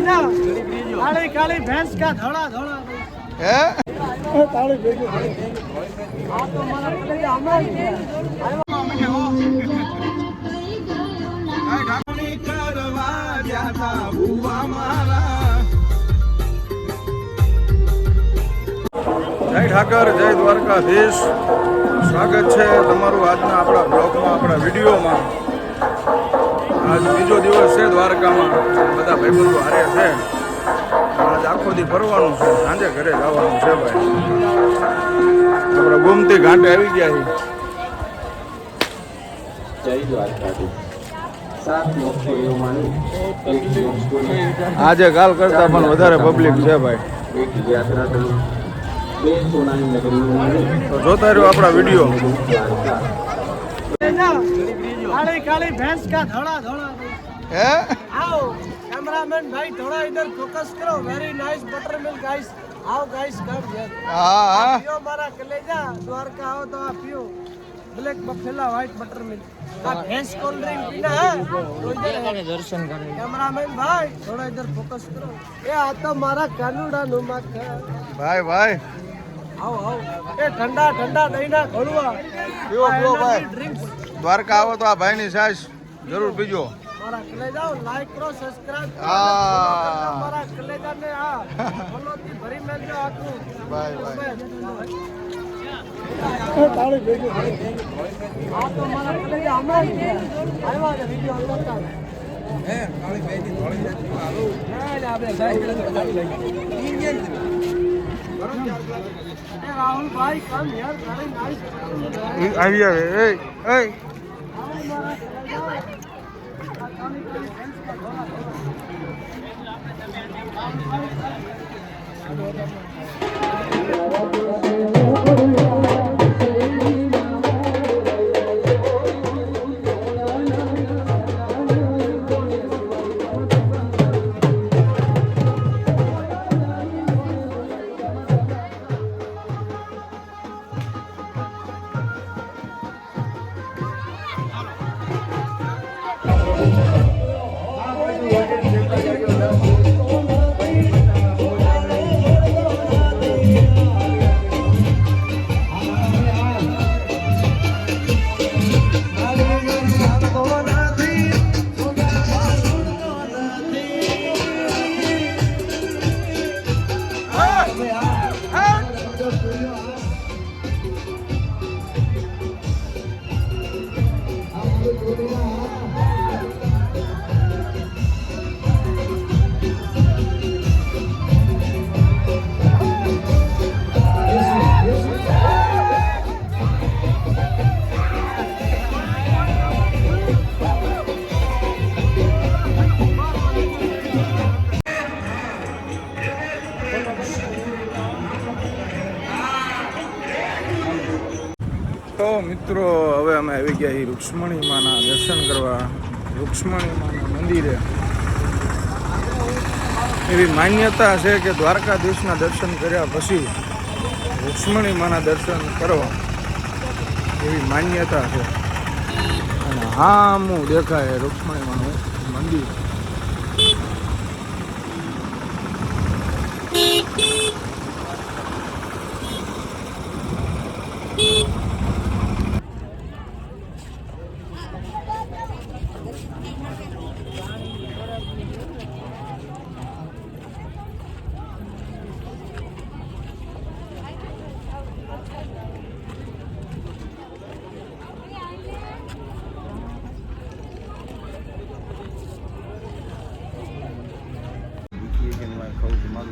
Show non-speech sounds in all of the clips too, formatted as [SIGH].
जा काली काली भैंस का धोड़ा धोड़ा હે ताली भेजो हाँ तो हमारा कलेजा हमारा જય ઠાકર જય દ્વારકાધીશ સ્વાગત છે તમારું આજના આપણા બ્લોગમાં આપણા વિડીયોમાં આજ બીજો દિવસ છે દ્વારકામાં. બધા ભાઈબંધો હારે છે. આજ આખો દી ફરવાનું છે. સાંજે ઘરે જવાનું છે ભાઈ. આપણે ગોમતી ઘાટે આવી ગયા છે. આજે કાલ કરતા પણ વધારે પબ્લિક છે ભાઈ. જોતા રહ્યો આપણા વીડિયો. काली काली भैंस का धोड़ा धोड़ा। है? आओ कैमरामैन भाई थोड़ा इधर फोकस करो। Very nice butter milk guys आओ गाइस कम हाँ। पियो मारा कलेजा द्वारका आओ तो आप पियो। Black buffalo white butter milk आप भैंस कोल्ड ड्रिंक पीना है? तो इधर दर्शन करें कैमरामैन भाई थोड़ा इधर फोकस करो। ए आ तो मारा कानूड़ा नुमा का भाई भाई। आओ आओ। ए ठंडा ठंडा नहीं ना खोलवा पियो पियो भाई। ड्रिंक्स દ્વારકા આવો તો આ ભાઈની સાસ જરૂર પીજો. મારા કલેજા લાઈક કરો સબસ્ક્રાઇબ કરો. હા. મારા કલેજા ને આ ફોલોથી ભરી મેલજો આટલું ભાઈ ભાઈ તાળી ભેગી આ તો મારા કલેજા હમણાં જ આવ્યા છે વીડિયો ઉતારતા હે તાળી ભેગી થોડી જતી હાલો. ના આપણે રાહુલ ભાઈ કમ યાર આવી આવે. એ. એ તો મિત્રો, હવે અમે આવી ગયા છીએ રૂક્ષ્મણી માના દર્શન કરવા. રૂક્ષ્મણી માના મંદિરે. એવી માન્યતા છે કે દ્વારકાધીશના દર્શન કર્યા પછી રૂક્ષ્મણી માના દર્શન કરવા એવી માન્યતા છે. અને હામું દેખાય રૂક્ષ્મણી માનું મંદિર.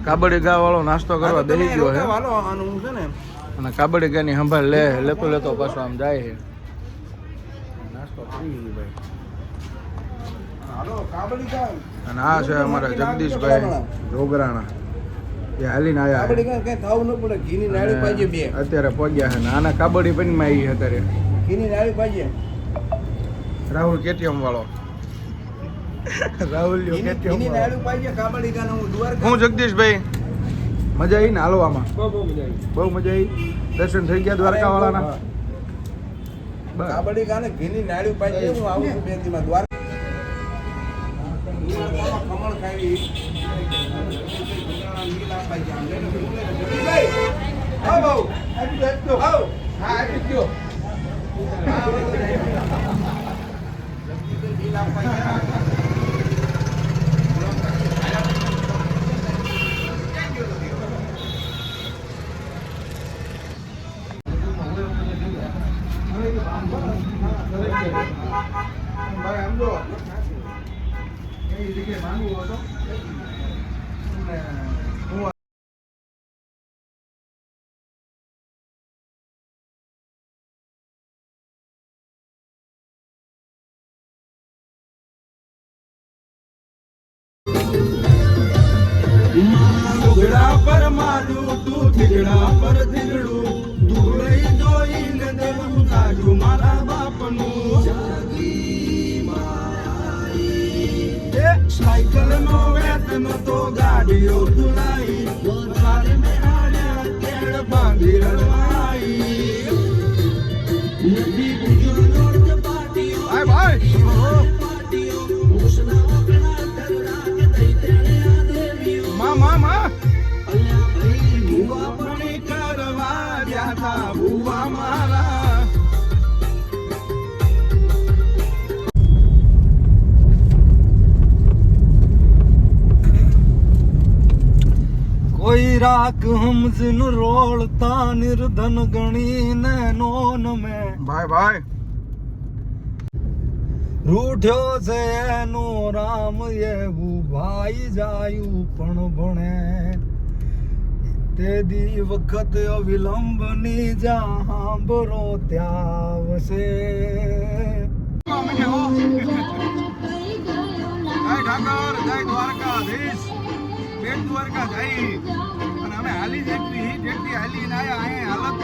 કાબડી ગા વાળો નાસ્તો કરવા દઈ ગયો છે અને કાબડી ગાની સંભાળ લે લેતો લેતો પાછો આમ જાય છે અને આ છે અમારા જગદીશભાઈ જોગરાણા. એ હાલીને છે. અત્યારે પહોંચ્યા છે આના કાબડી પણ માં આવી અત્યારે. રાહુલ કેટીએમ વાળો [LAUGHS] રાહુલ. હું જગદીશભાઈ મજા આવી ને હાલવામાં? બહુ મજા આવી દર્શન થઈ ગયા દ્વારકા વાળાના હું ભાઈ ઢોકળા પર મારું તું થીગડા પર થીગડું ઢોળઈ જોઈને દેવું તાજું મારા બાપનું सायकल नव्यात न तो गाडीओ तुलाई वारे में आड्या केळ बांधी रडवाई नदी बुजुर्ग કોઈ રાખ હમઝિન રોળતા નિર્ધન ગણીને નોન મે. ભાઈ ભાઈ. રૂઠ્યો છે એનો રામ એવું ભાઈ જાયું પણ ભણે. તે દી વખત અવિલંબની ની સાંભળો ત્યાં આવશે જય ઠાકર જય દ્વારકાધીશ. બેટ દ્વારકા અને અમે હાલી જેટલી જેટલી હાલી ને આયા અહીંયા હાલત.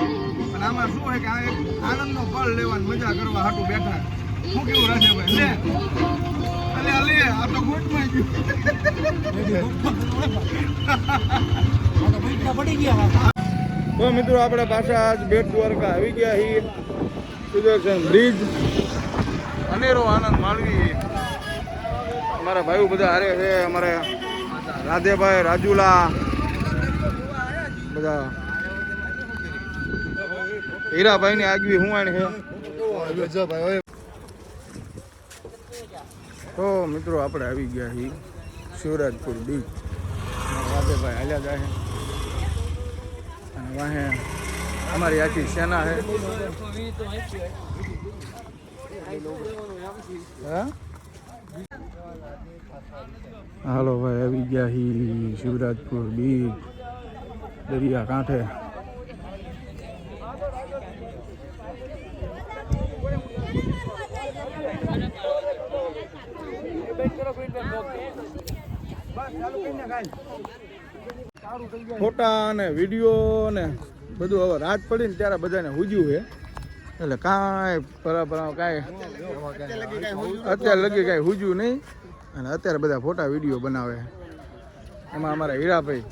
અને આમાં શું હોય કે આ એક આનંદનો ફળ લેવાની મજા કરવા હાટું બેઠા. શું કેવું રાજેભાઈ? લે. અલે અલે આ તો ગોટમાં તો મિત્રો આપણે પાછા આજ બેટ દ્વારકા આવી ગયા છીએ. સુદર્શન બ્રિજ. અનેરો આનંદ માણવી. અમારા ભાઈઓ બધા હારે છે. અમારે રાધેભાઈ રાજુલા બધા. હીરાભાઈ ની આગવી હુવાણ છે. તો મિત્રો આપણે આવી ગયા છીએ શિવરાજપુર બીચ. રાધેભાઈ હાલ્યા જાય અને વાહે અમારી આખી સેના છે. હાલો ભાઈ, આવી ગયા હી શિવરાજપુર બીચ. દરિયા કાંઠે. ફોટા અને વીડિયો ને બધું હવે રાત પડી ને ત્યારે બધાને હુજ્યું છે. એટલે કાંઈ પરા કાંઈ અત્યારે લગી કાંઈ હુજ્યું નહીં. અને અત્યારે બધા ફોટા વીડિયો બનાવે એમાં અમારા હીરાભાઈ